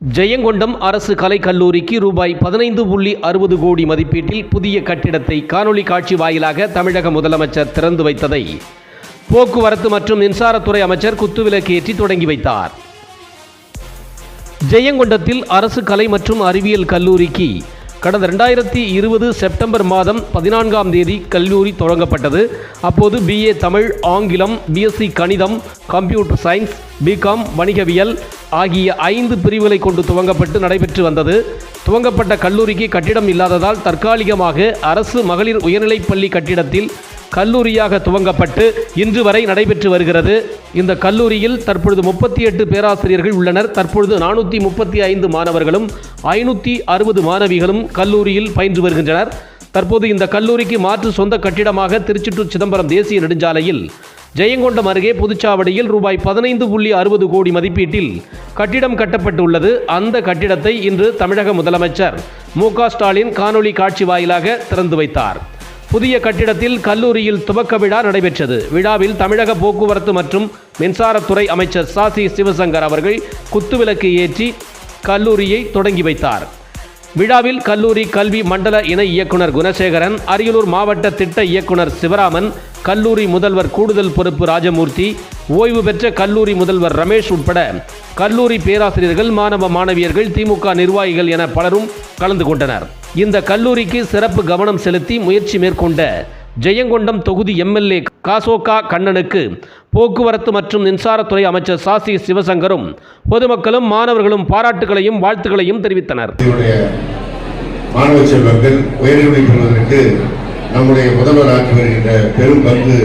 ஜெயங்கொண்டம் அரசு கலைக்கல்லூரிக்கு ரூபாய் பதினைந்து புள்ளி அறுபது கோடி மதிப்பீட்டில் புதிய கட்டிடத்தை காணொலி காட்சி வாயிலாக தமிழக முதலமைச்சர் திறந்து வைத்ததை போக்குவரத்து மற்றும் மின்சாரத்துறை அமைச்சர் குத்துவிலக்கு ஏற்றி தொடங்கி வைத்தார். ஜெயங்கொண்டத்தில் அரசு கலை மற்றும் அறிவியல் கல்லூரிக்கு கடந்த ரெண்டாயிரத்தி இருபது செப்டம்பர் மாதம் பதினான்காம் தேதி கல்லூரி தொடங்கப்பட்டது. அப்போது பிஏ தமிழ் ஆங்கிலம் பிஎஸ்சி கணிதம் கம்ப்யூட்டர் சயின்ஸ் பிகாம் வணிகவியல் ஆகிய ஐந்து பிரிவுகளை கொண்டு துவங்கப்பட்டு நடைபெற்று வந்தது. துவங்கப்பட்ட கல்லூரிக்கு கட்டிடம் இல்லாததால் தற்காலிகமாக அரசு மகளிர் உயர்நிலைப் பள்ளி கட்டிடத்தில் கல்லூரியாக துவங்கப்பட்டு இன்று வரை நடைபெற்று வருகிறது. இந்த கல்லூரியில் தற்பொழுது முப்பத்தி எட்டு பேராசிரியர்கள் உள்ளனர். தற்பொழுது நானூற்றி முப்பத்தி ஐந்து மாணவர்களும் ஐநூற்றி அறுபது மாணவிகளும் கல்லூரியில் பயின்று வருகின்றனர். தற்போது இந்த கல்லூரிக்கு மாற்று சொந்த கட்டிடமாக திருச்சிட்டூர் சிதம்பரம் தேசிய நெடுஞ்சாலையில் ஜெயங்கொண்டம் அருகே புதுச்சாவடியில் ரூபாய் பதினைந்து புள்ளி அறுபது கோடி மதிப்பீட்டில் கட்டிடம் கட்டப்பட்டுள்ளது. அந்த கட்டிடத்தை இன்று தமிழக முதலமைச்சர் மு ஸ்டாலின் காணொலி காட்சி வாயிலாக திறந்து வைத்தார். புதிய கட்டிடத்தில் கல்லூரியில் துவக்க விழா நடைபெற்றது. விழாவில் தமிழக போக்குவரத்து மற்றும் மின்சாரத்துறை அமைச்சர் சாசி சிவசங்கர் அவர்கள் குத்துவிளக்கு ஏற்றி கல்லூரியை தொடங்கி வைத்தார். விழாவில் கல்லூரி கல்வி மண்டல இணை இயக்குனர் குணசேகரன் அரியலூர் மாவட்ட திட்ட இயக்குனர் சிவராமன் கல்லூரி முதல்வர் கூடுதல் பொறுப்பு ராஜமூர்த்தி ஓய்வு பெற்ற கல்லூரி முதல்வர் ரமேஷ் உட்பட கல்லூரி பேராசிரியர்கள் மாணவ மாணவியர்கள் திமுக நிர்வாகிகள் என பலரும் கலந்து கொண்டனர். இந்த கல்லூரிக்கு சிறப்பு கவனம் செலுத்தி முயற்சி மேற்கொண்ட ஜெயங்கொண்டம் தொகுதி எம்எல்ஏ காசோகா கண்ணனுக்கு போக்குவரத்து மற்றும் மின்சாரத்துறை அமைச்சர் சாசி சிவசங்கரும் பொதுமக்களும் மாணவர்களும் பாராட்டுகளையும் வாழ்த்துக்களையும் தெரிவித்தனர். மாணவ செல்வங்கள் உயர்கல்வி பெறுவதற்கு நம்முடைய முதல்வர் ஆற்றி வருகின்ற பெரும் பங்கு